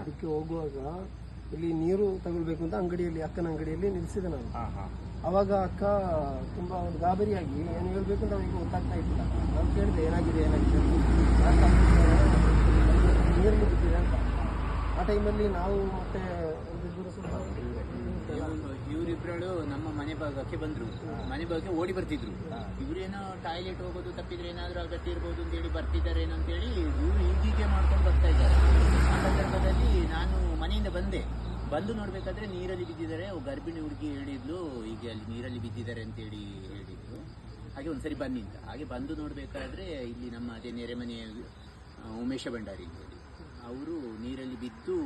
ಅದಕ್ಕೆ ಹೋಗುವಾಗ ಇಲ್ಲಿ ನೀರು ತಗೊಳ್ಬೇಕು ಅಂತ ಅಂಗಡಿಯಲ್ಲಿ ಅಕ್ಕನ ಅಂಗಡಿಯಲ್ಲಿ ನಿಲ್ಸಿದೆ ನಾನು. ಅವಾಗ ಅಕ್ಕ ತುಂಬಾ ಒಂದು ಗಾಬರಿಯಾಗಿ ಏನು ಹೇಳ್ಬೇಕು ಅಂತ ಅವರಿಗೆ ಗೊತ್ತಾಗ್ತಾ ಇದ್ದಿಲ್ಲ. ನಾನು ಕೇಳಿದೆ ಏನಾಗಿದೆ ಏನಾಗಿದೆ? ಅಂತ. ನೀರಲ್ಲಿ ಬಿದ್ದಿದೆ ಅಂತ. ಆ ಟೈಮಲ್ಲಿ ನಾವು ಮತ್ತೆ ಒಂದಿಬ್ಬರು ಸ್ವಲ್ಪ ನಮ್ಮ ಮನೆ ಭಾಗಕ್ಕೆ ಬಂದ್ರು. ಮನೆ ಭಾಗಕ್ಕೆ ಓಡಿ ಬರ್ತಿದ್ರು. ಇವ್ರೇನೋ ಟಾಯ್ಲೆಟ್ ಹೋಗೋದು ತಪ್ಪಿದ್ರೆ ಏನಾದ್ರೂ ಅಗತ್ಯ ಇರ್ಬೋದು ಅಂತೇಳಿ ಬರ್ತಿದ್ದಾರೆ ಏನೋ ಅಂತೇಳಿ ಇವರು ಬಂದೆ ಬಂದು ನೋಡ್ಬೇಕಾದ್ರೆ ನೀರಲ್ಲಿ ಬಿದ್ದಿದ್ದಾರೆ. ಗರ್ಭಿಣಿ ಹುಡುಗಿ ಹೇಳಿದ್ಲು ಈಗ ಅಲ್ಲಿ ನೀರಲ್ಲಿ ಬಿದ್ದಿದ್ದಾರೆ ಅಂತೇಳಿ ಹೇಳಿದ್ರು. ಹಾಗೆ ಒಂದ್ಸರಿ ಬನ್ನಿ ಅಂತ. ಹಾಗೆ ಬಂದು ನೋಡ್ಬೇಕಾದ್ರೆ ಇಲ್ಲಿ ನಮ್ಮ ಅದೇ ನೆರೆಮನೆಯ ಆ, ಉಮೇಶ ಭಂಡಾರಿ ಅಂತೇಳಿ ಅವರು ನೀರಲ್ಲಿ ಬಿದ್ದು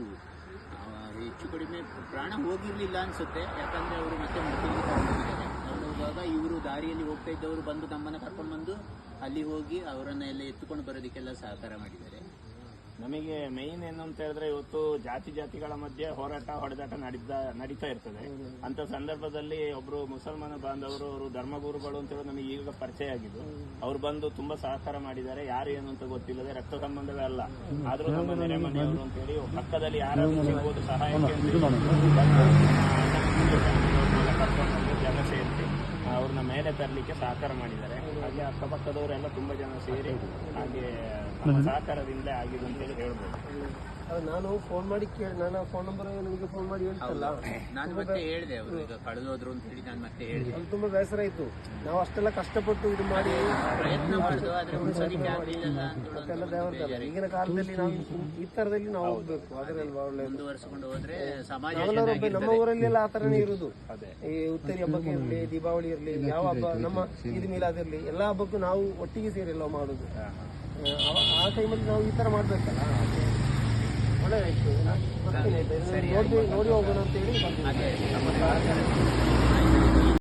ಹೆಚ್ಚು ಕಡಿಮೆ ಪ್ರಾಣ ಹೋಗಿರ್ಲಿಲ್ಲ ಅನ್ಸುತ್ತೆ. ಯಾಕಂದ್ರೆ ಅವರು ಮತ್ತೆ ಮಕ್ಕಳಿಗೆ ತಗೊಂಡಿದ್ದಾರೆ ತಗೊಂಡು ಹೋಗುವಾಗ ಇವರು ದಾರಿಯಲ್ಲಿ ಹೋಗ್ತಾ ಇದ್ದವರು ಬಂದು ನಮ್ಮನ್ನ ಕರ್ಕೊಂಡು ಬಂದು ಅಲ್ಲಿ ಹೋಗಿ ಅವರನ್ನ ಎಲ್ಲ ಎತ್ತುಕೊಂಡು ಬರೋದಕ್ಕೆಲ್ಲ ಸಹಕಾರ ಮಾಡಿದ್ದಾರೆ. ನಮಗೆ ಮೇನ್ ಏನು ಅಂತ ಹೇಳಿದ್ರೆ ಇವತ್ತು ಜಾತಿ ಜಾತಿಗಳ ಮಧ್ಯೆ ಹೋರಾಟ ಹೊಡೆದಾಟ ನಡೀತಾ ನಡೀತಾ ಇರ್ತದೆ. ಅಂತ ಸಂದರ್ಭದಲ್ಲಿ ಒಬ್ರು ಮುಸಲ್ಮಾನ ಬಾಂಧವರು ಅವರು ಧರ್ಮಗುರುಗಳು ಅಂತ ಹೇಳಿ ನಮಗೆ ಈಗ ಪರಿಚಯ ಆಗಿದ್ದು ಅವ್ರು ಬಂದು ತುಂಬಾ ಸಹಕಾರ ಮಾಡಿದ್ದಾರೆ. ಯಾರು ಏನು ಅಂತ ಗೊತ್ತಿಲ್ಲದೆ ರಕ್ತ ಸಂಬಂಧವೇ ಅಲ್ಲ. ಆದ್ರೂ ನಮ್ಮ ನೆರೆ ಮನೆಯವರು ಅಂತ ಹೇಳಿ ಪಕ್ಕದಲ್ಲಿ ಯಾರಾದ್ರೂ ಸಹಾಯ ಸಹಾಯಕ್ಕೆ ಅಂತ ಹೇಳಿ ಬಂದು, ಆ, ಅವ್ರನ್ನೆಲ್ಲ ಕರ್ಕೊಂಡು ಬಂದು ಜನ ಸೇರಿಸಿ ಅವ್ರನ್ನ ಮೇಲೆ ತರಲಿಕ್ಕೆ ಸಹಕಾರ ಮಾಡಿದ್ದಾರೆ. ಹಾಗೆ ಅಕ್ಕಪಕ್ಕದವರೆಲ್ಲ ತುಂಬಾ ಜನ ಸೇರಿ ಹಾಗೆ ಸಹಕಾರದಿಂದ ಆಗಿದೆ ಅಂತ ಹೇಳಿ ಹೇಳ್ಬೋದು. ನಾನು ಫೋನ್ ಮಾಡಿ ಕೇಳಿ ನಾನು ಫೋನ್ ನಂಬರ್ ನಿಮಗೆ ಫೋನ್ ಮಾಡಿ ಹೇಳ್ತಲ್ಲ. ನಾನು ಮತ್ತೆ ಹೇಳಿದೆ ಅವರು ಈಗ ಕಳೆದೋದ್ರು ಅಂತ ಹೇಳಿ ನಾನು ಮತ್ತೆ ಹೇಳಿದೆ. ಅದು ತುಂಬಾ ಬೇಸರ ಆಯ್ತು. ನಾವು ಅಷ್ಟೆಲ್ಲ ಕಷ್ಟಪಟ್ಟು ಇದು ಮಾಡಿ ಪ್ರಯತ್ನ ಮಾಡುದು ಆದ್ರೆ ಉಳಿಸೋದಿಕ್ಕೆ ಆಗ್ಲಿಲ್ಲ ಮತ್ತೆಲ್ಲ ದೇವರದಲ್ಲ. ಈಗಿನ ಕಾಲದಲ್ಲಿ ನಾವು ಈ ತರದಲ್ಲಿ ನಾವು ಹೋಗ್ಬೇಕು. ಅದರಲ್ವಾ ಒಳ್ಳೆ ಮುಂದುವರ್ಸ್ಕೊಂಡು ಹೋದ್ರೆ ಸಮಾಜ ನಮ್ಮ ಊರಲ್ಲಿ ಎಲ್ಲ ಆ ತರನೇ ಇರುದು. ಅದೇ. ಈ ಉತ್ತರಿ ಹಬ್ಬಕ್ಕೆ ಇರಲಿ ದೀಪಾವಳಿ ಇರಲಿ ಯಾವ ಹಬ್ಬ ನಮ್ಮ ಈದ್ ಮಿಲಾದ್ ಇರಲಿ ಎಲ್ಲಾ ಹಬ್ಬಕ್ಕೂ ನಾವು ಒಟ್ಟಿಗೆ ಸೇರಿ ಎಲ್ಲ ಮಾಡುದು. ಆ ಟೈಮಲ್ಲಿ ನಾವು ಈ ತರ ಮಾಡ್ಬೇಕಲ್ಲ. ಒಳ್ಳೆಯದಾಯಿತು ನೋಡಿ ನೋಡಿ ಹೋಗೋಣ ಅಂತೇಳಿ ಬಂದಿದೆ